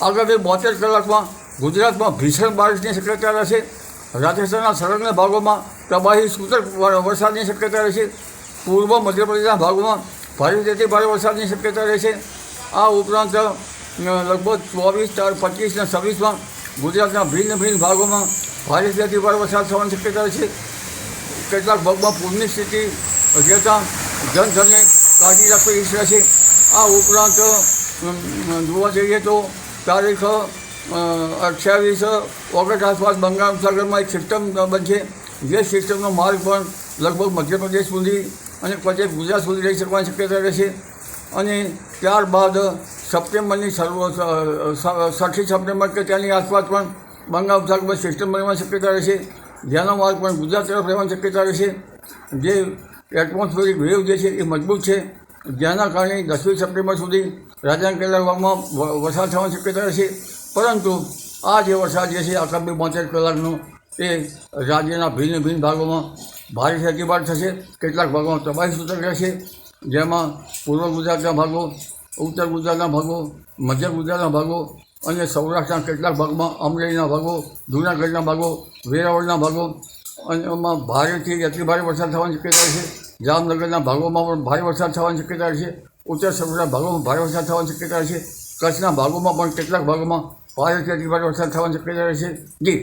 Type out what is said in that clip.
આગામી બોતેર કલાકમાં ગુજરાતમાં ભીષણ બારિશની શક્યતા રહેશે. રાજસ્થાનના સરહદના ભાગોમાં તબાહી સૂચક વરસાદની શક્યતા રહેશે. પૂર્વ મધ્યપ્રદેશના ભાગોમાં ભારે તેથી ભારે વરસાદની શક્યતા રહેશે. આ ઉપરાંત લગભગ ચોવીસ ચાર પચીસ અને છવ્વીસમાં ગુજરાતના ભિન્ન ભિન્ન ભાગોમાં ભારે તેથી ભારે વરસાદ થવાની શક્યતા રહેશે. કેટલાક ભાગમાં પૂરની સ્થિતિ જેતા જનધનને કાળજી રાખવી છે આ ઉપરાંત જોવા જઈએ તો તારીખ અઠ્યાવીસ, ઓગસ્ટ આસપાસ બંગાળ સાગરમાં એક સિસ્ટમ બનશે. જે સિસ્ટમનો માર્ગ પણ લગભગ મધ્યપ્રદેશ સુધી અને પછી ગુજરાત સુધી રહી શકવાની શક્યતા રહેશે. અને ત્યારબાદ સપ્ટેમ્બરની સર્વ છઠ્ઠી સપ્ટેમ્બર કે ત્યાંની આસપાસ પણ બંગાળ ઉપસાગરમાં સિસ્ટમ બનવાની શક્યતા રહેશે. જેનો માર્ગ પણ ગુજરાત તરફ રહેવાની શક્યતા રહેશે. જે એટમોસ્ફિયરિક વેવ જે છે એ મજબૂત છે. જેના કારણે દસમી સપ્ટેમ્બર સુધી કેટલાક ભાગમાં વરસાદ થવાની શક્યતા રહેશે. પરંતુ આ જે વરસાદ જે છે, આગામી બોતેર કલાકનો, એ રાજ્યના ભિન્ન ભિન્ન ભાગોમાં ભારે ખેતીપાટ થશે. કેટલાક ભાગોમાં તબાહી સૂચક રહેશે. જેમાં પૂર્વ ગુજરાતના ભાગો, ઉત્તર ગુજરાતના ભાગો, મધ્ય ગુજરાતના ભાગો અને સૌરાષ્ટ્રના કેટલાક ભાગમાં અમરેલીના ભાગો, જૂનાગઢના ભાગો, વેરાવળના ભાગો અને એમાં ભારેથી અતિ ભારે વરસાદ થવાની શક્યતા છે જામનગરના ભાગોમાં પણ ભારે વરસાદ થવાની શક્યતા છે ઉત્તર સૌરાષ્ટ્રના ભાગોમાં ભારે વરસાદ થવાની શક્યતા છે કચ્છના ભાગોમાં પણ કેટલાક ભાગોમાં ભારે અતિ ભારે વરસાદ થવાની શક્યતા છે જી